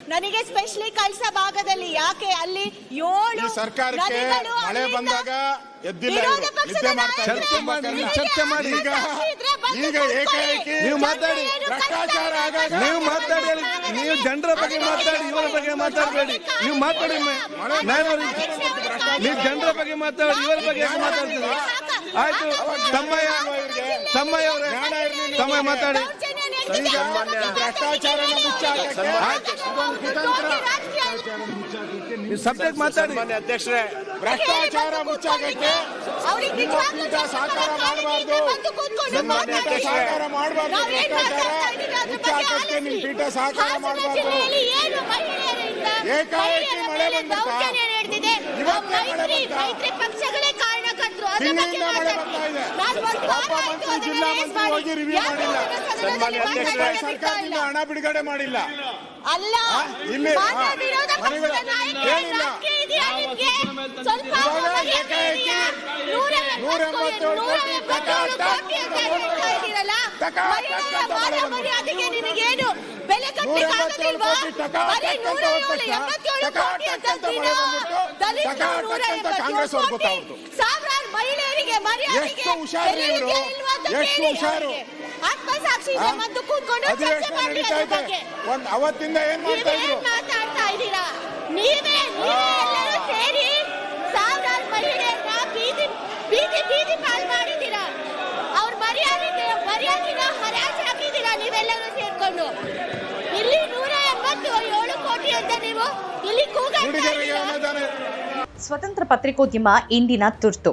ನನಗೆ ಸ್ಪೆಷಲಿ ಕಳ್ಸ ಭಾಗದಲ್ಲಿ ಯಾಕೆ ಅಲ್ಲಿ ಏಳು ಸರ್ಕಾರಕ್ಕೆ ಮಳೆ ಬಂದಾಗ ಎದ್ದಿಲ್ಲ ನಿದ್ದೆ. ಚರ್ಚೆ ಮಾಡಿ. ಈಗ ಏಕಾಏಕಿ ನೀವು ಮಾತಾಡಿ. ಭ್ರಷ್ಟಾಚಾರ ಆಗಾಗ ನೀವು ಮಾತಾಡಿ. ನೀವು ಜನರ ಬಗ್ಗೆ ಮಾತಾಡಿ ಇವರ ಬಗ್ಗೆ ಮಾತಾಡಬೇಡಿ. ನೀವು ಮಾತಾಡಿ ನೀವು ಜನರ ಬಗ್ಗೆ ಮಾತಾಡಿ ಇವರ ಬಗ್ಗೆ ಮಾತಾಡ್ತೀರಿ. ಆಯ್ತು. ತಮ್ಮಯ್ಯ ತಮ್ಮಯ್ಯ ಅವರೇ. ತಮ್ಮಯ್ಯ ಮಾತಾಡಿ. ನೀವು ಸಬ್ಜೆಕ್ಟ್ ಮಾತಾಡಿ. ಮಾನ್ಯ ಅಧ್ಯಕ್ಷರೇ ಭ್ರಷ್ಟಾಚಾರ ಪೀಠ ಸಹಕಾರ ಮಾಡಬಾರ್ದು. ಬಂದು. ಸಹಕಾರ ಮಾಡಬಾರ್ದು ಭ್ರಷ್ಟಾಚಾರ ಮಾತಾಡ್ತಾ ಇದ್ದೀವಿ ಅದ್ರ ಬಗ್ಗೆ ಮುಚ್ಚಾಕಕ್ಕೆ ನಿಮ್ಮ ಪೀಠ ಸಹಕಾರ ಮಾಡಬಾರ್ದು. ಏನು ಮಹಿಳೆಯರಿಂದ ಏಕಾಏಕಿ ಮಳೆ ಬಂದಿದೆ ಇವತ್ತೇ ಮಳೆ ಬಗ್ಗೆ ಮಳೆ ಮಾತಾಡಿ. ಬರ್ತಾ ಇದೆ. ಮಂತ್ರಿ, ಜಿಲ್ಲಾ ಮಂತ್ರಿ ಮಾಡಿ. ಹೋಗಿ ಯಾಕೆ ಮಾಡಿಲ್ಲ. ಸನ್ಮಾನ್ಯ ಅಧ್ಯಕ್ಷರೇ, ಸರ್ಕಾರದಿಂದ ಇಲ್ಲ? ಹಣ ಬಿಡುಗಡೆ ಮಾಡಿಲ್ಲ ಅಲ್ಲ ಇಲ್ಲಿ, ಏನಿಲ್ಲ. ನೂರ ಎಂಬತ್ತೇಳು ಕೋಟಿ ಕಾಂಗ್ರೆಸ್ ಅವ್ರಿಗೆ ಕೋಟಿ. ಎಷ್ಟು ಹುಷಾರು ಇವರು? ಎಷ್ಟು ಕೇಳಿ ಹುಷಾರು? ಅವರಿಗೆ. ಆತ್ಮಸಾಕ್ಷಿ ಆ? ಮತ್ತು ಕೂತ್ಕೊಂಡು ಚರ್ಚೆ ಅಧಿವೇಶನ ಮಾಡಿ ನಡೀತಾ ಇದೆ. ಬಗ್ಗೆ. ಒಂದ್ ಅವತ್ತಿಂದ ಏನ್ ಮಾಡ್ತಾ ಇದ್ರು? ಮಾತಾಡ್ತಾ ಇದ್ದೀರಾ? ನೀವೇ ನೀವೇ ಎಲ್ಲರೂ ಸೇರಿ ಸಾವಿರಾರು ಮಹಿಳೆಯರನ್ನ ಬೀದಿ ಬೀದಿ ಬೀದಿ ಪಾಲ್ ಮಾಡಿದ್ದೀರಾ? ಅವ್ರ ಮರ್ಯಾದೆ ಮರ್ಯಾದಿನ ಹರಾಜ್ ಹಾಕಿದ್ದೀರಾ ನೀವೆಲ್ಲರೂ ಸೇರ್ಕೊಂಡು? ಇಲ್ಲಿ ನೂರ ಎಂಬತ್ತು ಏಳು ಕೋಟಿ ಅಂತ ನೀವು ಇಲ್ಲಿ ಕೂಗಾಡ್ತಾ ಸ್ವತಂತ್ರ ಪತ್ರಿಕೋದ್ಯಮ ಇಂದಿನ ತುರ್ತು.